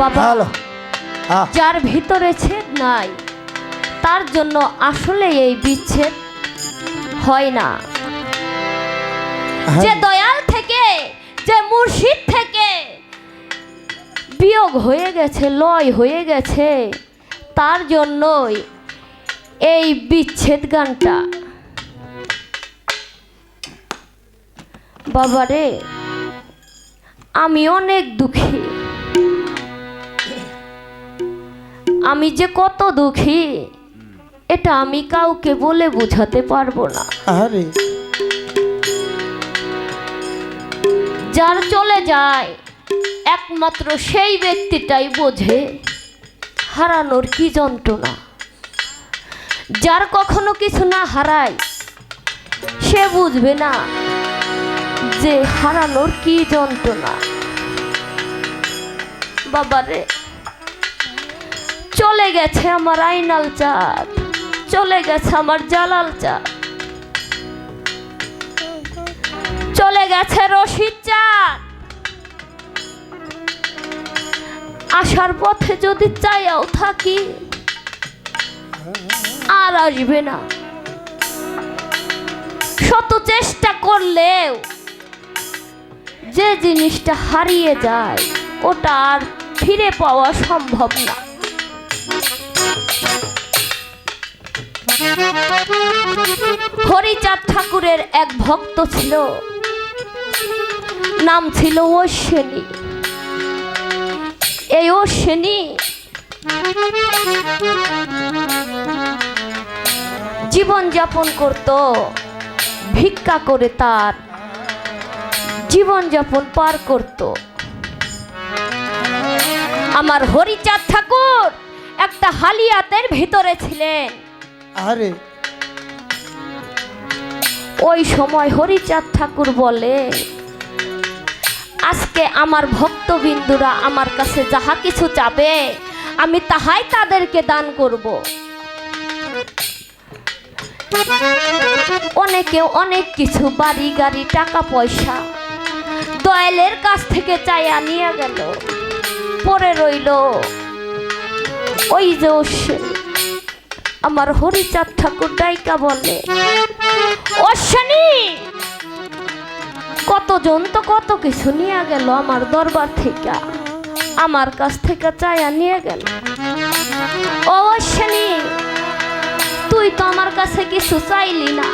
বাবা। হ্যালো যার ভিতরে ছেদ নাই তার জন্য আসলে এই বিচ্ছেদ হয় না। যে হ্যাঁ, দয়াল থেকে যে মুর্শিদ থেকে বিয়োগ হয়ে গেছে লয় হয়ে গেছে তার জন্যই এই বিচ্ছেদ গানটা। বাবারে আমি অনেক দুঃখী। আমি যে কত দুঃখী এটা আমি কাউকে বলে বোঝাতে পারব না। আরে। যার চলে যায় একমাত্র সেই ব্যক্তিটাই বোঝে হারানোর কি যন্ত্রণা। যার কখনো কিছু না হারায় সে বুঝবে না যে হারানোর কি যন্ত্রণা। বাবারে। চলে গেছে আমার আইনাল চাঁদ। চলে গেছে আমার জালাল চাঁদ। চলে গেছে রশিদ চাঁদ। আসার পথে যদি চাইয়াও থাকি, আর আসবে না। শত চেষ্টা করলেও যে জিনিসটা হারিয়ে যায়, ওটা আর ফিরে পাওয়া সম্ভব না। হরিচাঁদ ঠাকুরের এক ভক্ত ছিল। নাম ছিল অশ্বিনী। এই অশ্বিনী জীবন যাপন করত, ভিক্ষা করে তার জীবন যাপন পার করত। আমার হরিচাঁদ ঠাকুর একটা হালিয়াতের ভিতরে ছিলেন। আরে। ওই সময় হরিচাঁদ ঠাকুর বলে, আজকে আমার ভক্তবিন্দুরা আমার কাছে যাহা কিছু চাবে, আমি তাহাই তাদেরকে দান করব। অনেকে অনেক কিছু, বাড়ি, গাড়ি, টাকা, পয়সা, দয়ালের কাছ থেকে চাইয়া নিয়ে গেল। পরে রইল ওই যে। আমার হরিচাঁদ ঠাকুর ডাইকা বলে। অশ্বিনী কতজন তো কত কিছু নিয়ে গেল আমার দরবার থেকে। আমার কাছ থেকে চায়া নিয়ে গেল। অশ্বিনী তুই তো আমার কাছে কিছু চাইলি না।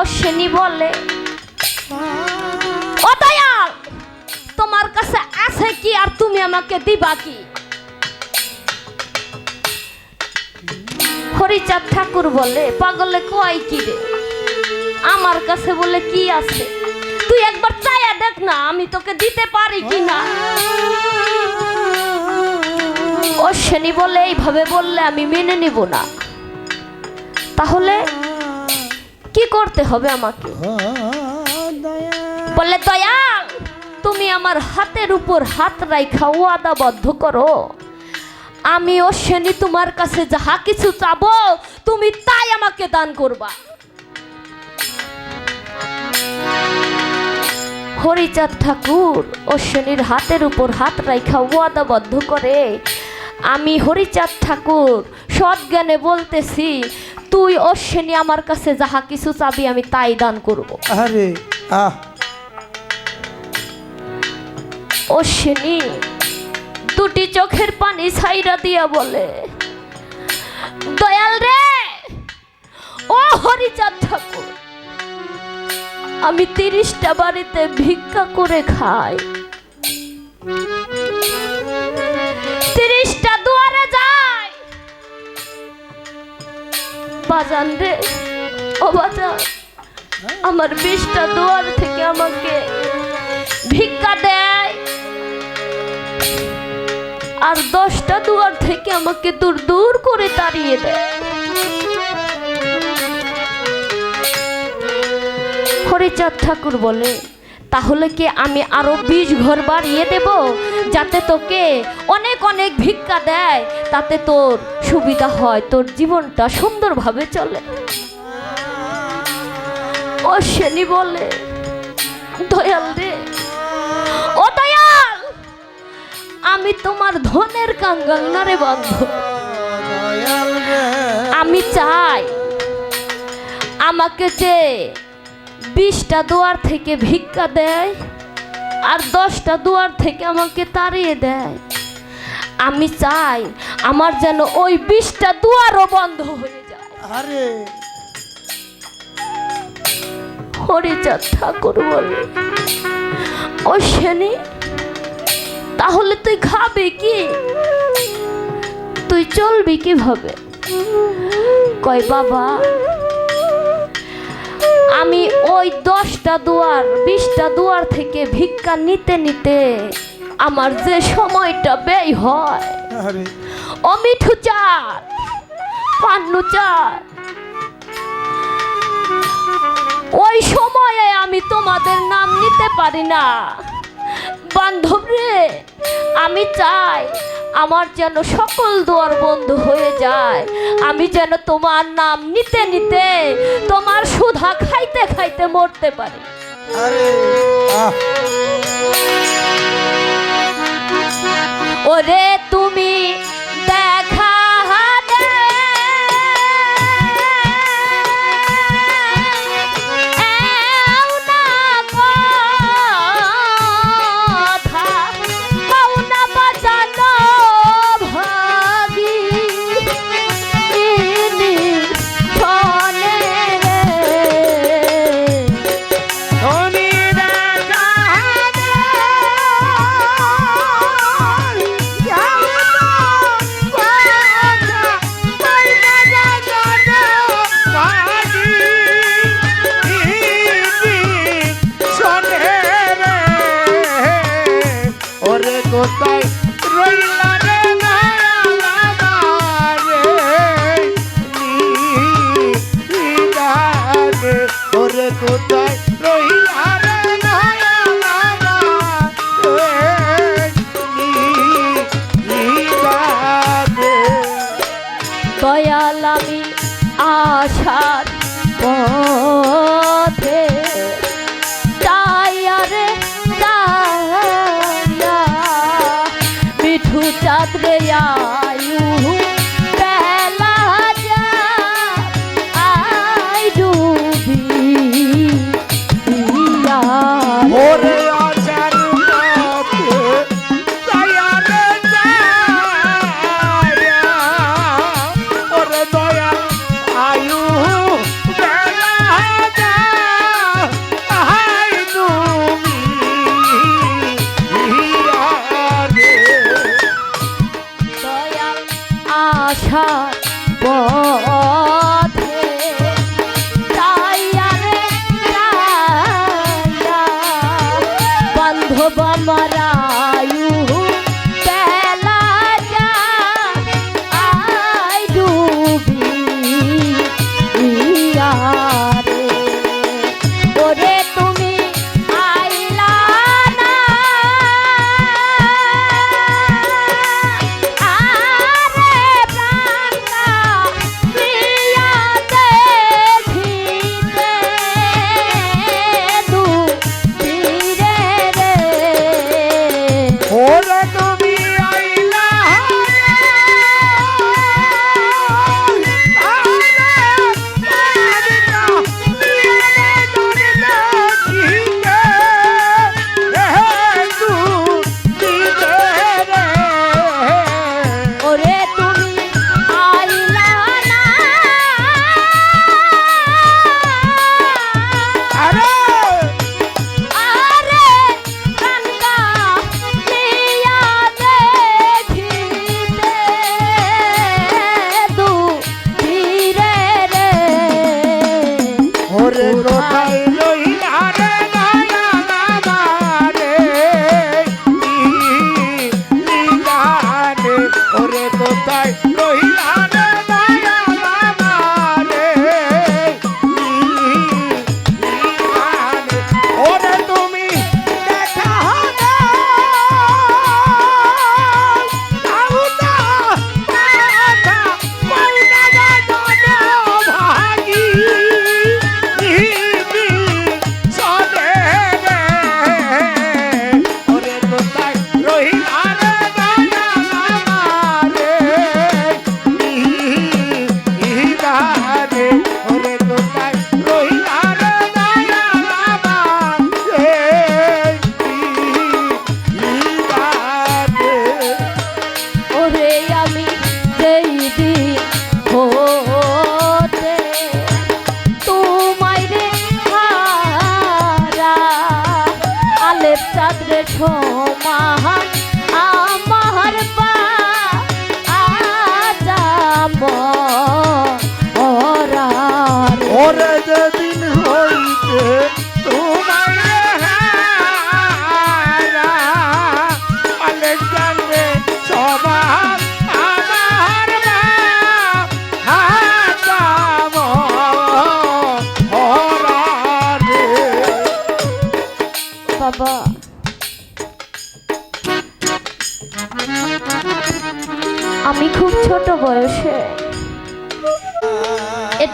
অশ্বিনী বলে তোমার কাছে আছে কি আর তুমি আমাকে দিবা কি? হরিচাঁদ ঠাকুর বলে, পাগলে কয় কি রে? আমার কাছে বলে, কি আছে? তুই একবার চাইয়া দেখ না, আমি তোকে দিতে পারি কি না অশ্বিনী বলে, এইভাবে বললে আমি মেনে নিব না। তাহলে কি করতে হবে আমাকে? বলে, দয়াল, তুমি আমার হাতের উপর হাত রাইখা ওয়াদাবদ্ধ করো। আমি অশ্বিনী তোমার কাছে যাহা কিছু চাবো তুমি তাই আমাকে দান করবা। হরিচাঁদ ঠাকুর অশ্বিনীর হাতের উপর হাত রাইখা ওয়াদাবদ্ধ করে আমি হরিচাঁদ ঠাকুর সৎজ্ঞানে বলতেছি তুই অশ্বিনী আমার কাছে যাহা কিছু চাবি আমি তাই দান করব। আরে আহ। অশ্বিনী দুটি চোখের পানি ছাইরা দিয়া বলে, দয়াল রে, ও হরিচাঁদ ঠাকুর, আমি তিরিশটা বাড়িতে ভিক্ষা করে খাই। তিরিশটা দুয়ারে যাই। বাজান রে, ও বাজান, আমার বিশটা দুয়ার থেকে আমাকে ভিক্ষা দেয় আর দশটা দুয়ার থেকে আমাকে দূর দূর করে তাড়িয়ে দেয়। হরিচাঁদ ঠাকুর বলে, তাহলে কি আমি আরও বিশ ঘর বাড়িয়ে দেব? যাতে তোকে অনেক অনেক ভিক্ষা দেয়। তাতে তোর সুবিধা হয়, তোর জীবনটা সুন্দরভাবে চলে। অশ্বিনী বলে, দয়াল আমি তোমার ধনের কাঙ্গাল না রে বান্ধব আমি চাই আমাকে যে বিশটা দুয়ার থেকে ভিক্ষা দেয় আর দশটা দুয়ার থেকে আমাকে তাড়িয়ে দেয়। আমি চাই আমার যেন ওই বিশটা দুয়ারও বন্ধ হয়ে যায়। আরে। হরিচাঁদ ঠাকুর বলে ও শনি তাহলে তুই খাবি কি? তুই চলবি কীভাবে? কয় বাবা আমি ওই দশটা দুয়ার বিশটা দুয়ার থেকে ভিক্ষা নিতে নিতে আমার যে সময়টা ব্যয় হয় ও মিঠু চার পান্নু ওই সময়ে আমি তোমাদের নাম নিতে পারি না। বান্ধব রে। আমি চাই আমার যেন সকল দুয়ার বন্ধ হয়ে যায়। আমি যেন তোমার নাম নিতে নিতে তোমার সুধা খাইতে খাইতে মরতে পারি। ওরে তুমি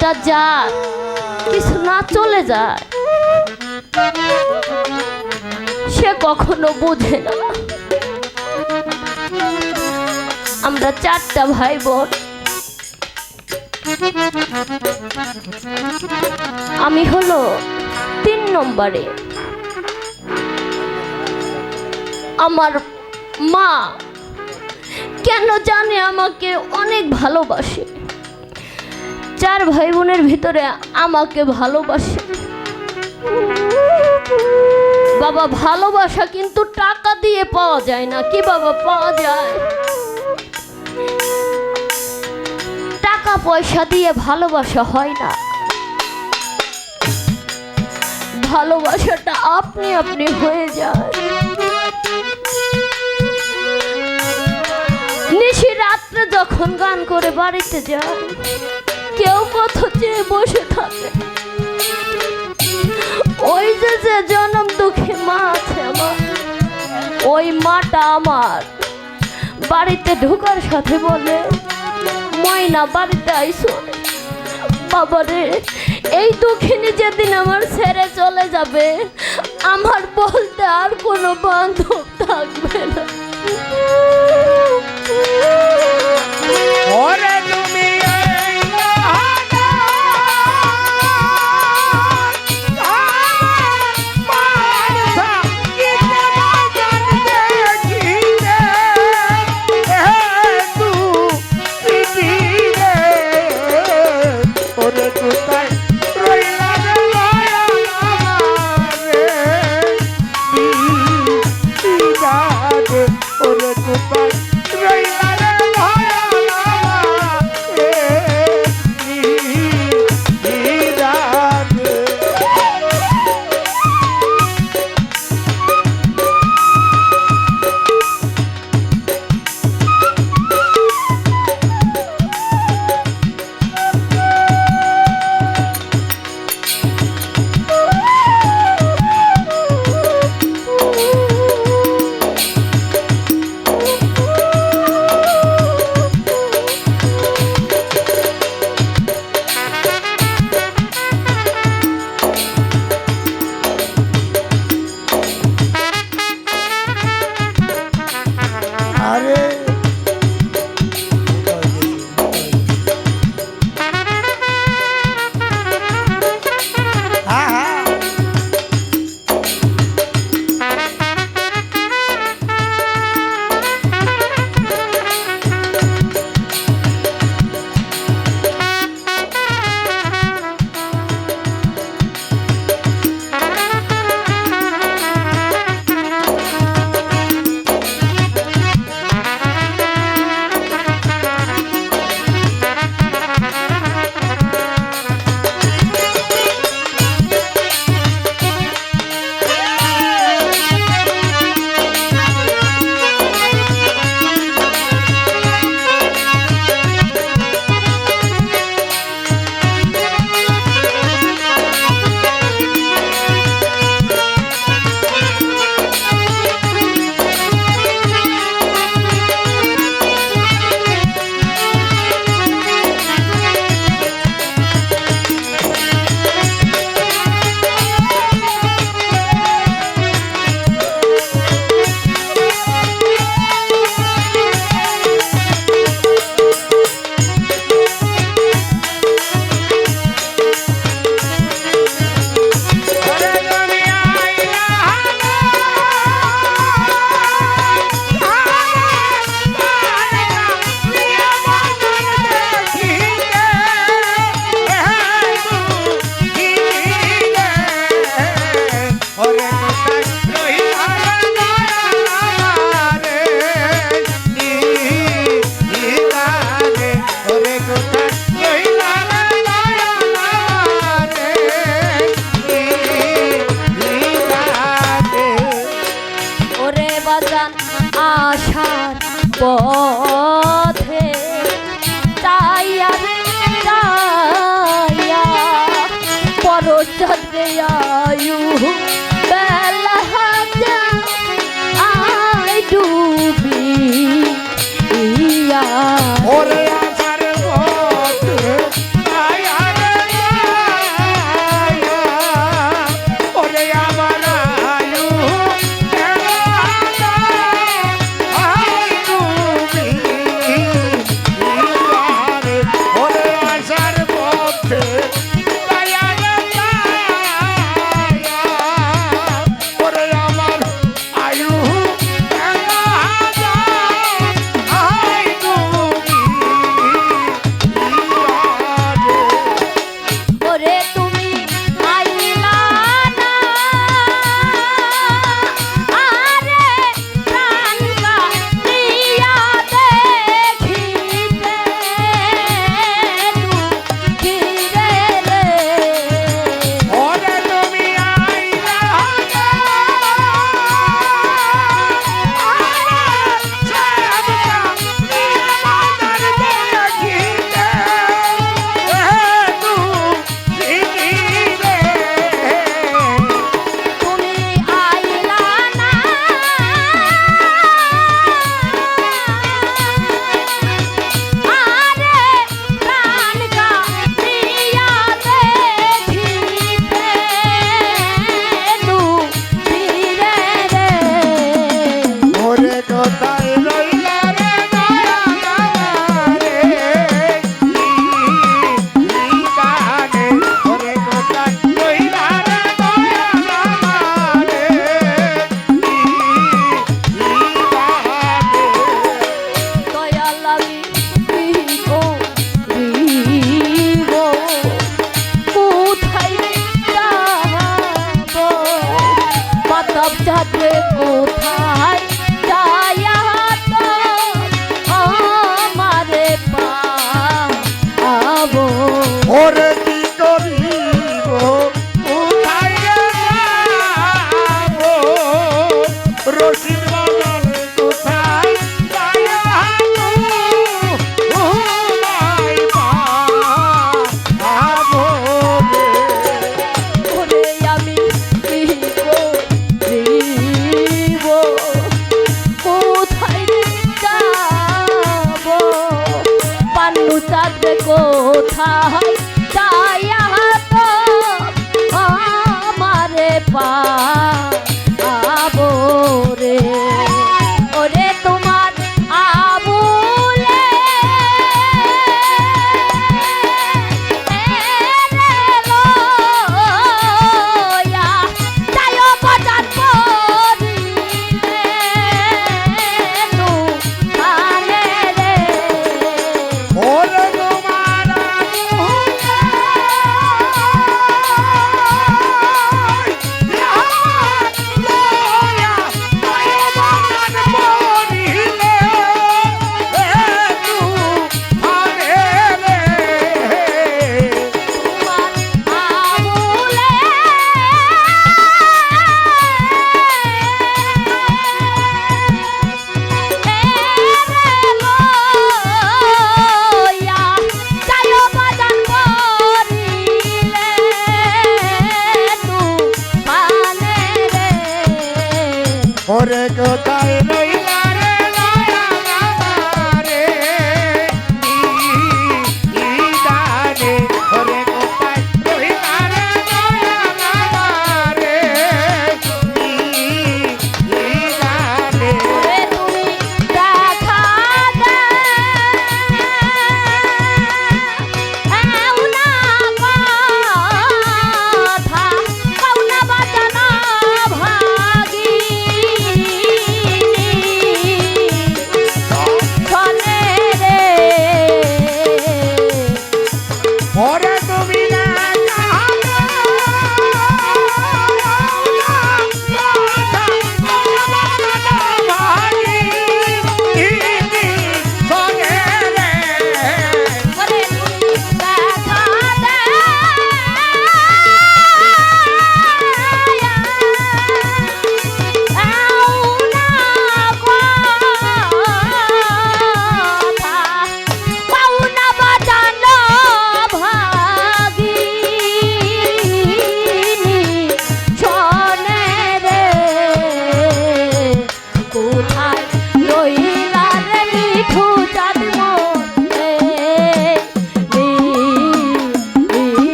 এটা যার, কিছু না চলে যায়। সে কখনো বোঝে না। আমরা চারটা ভাই বোন আমি হলো তিন নম্বরে। আমার মা কেন জানে আমাকে অনেক ভালোবাসে? চার ভাই বোনের ভিতরে আমাকে ভালোবাসে। বাবা, ভালোবাসা কিন্তু টাকা দিয়ে পাওয়া যায় না। কি বাবা, পাওয়া যায়? টাকা পয়সা দিয়ে ভালোবাসা হয় না। ভালোবাসাটা আপনি আপনি হয়ে যায় নিশি রাত্রে যখন গান করে বাড়িতে যায় কেউ কত চেয়ে বসে থাকে। ওই যে যে জনম দুঃখী মা আছে আমার, ওই মাটা আমার। বাড়িতে ঢোকার সাথে বলে, ময়না বাড়িতে আইসো। বাবারে এই দুঃখিনী যেদিন আমার ছেড়ে চলে যাবে, আমার বলতে আর কোনো বান্ধব থাকবে না।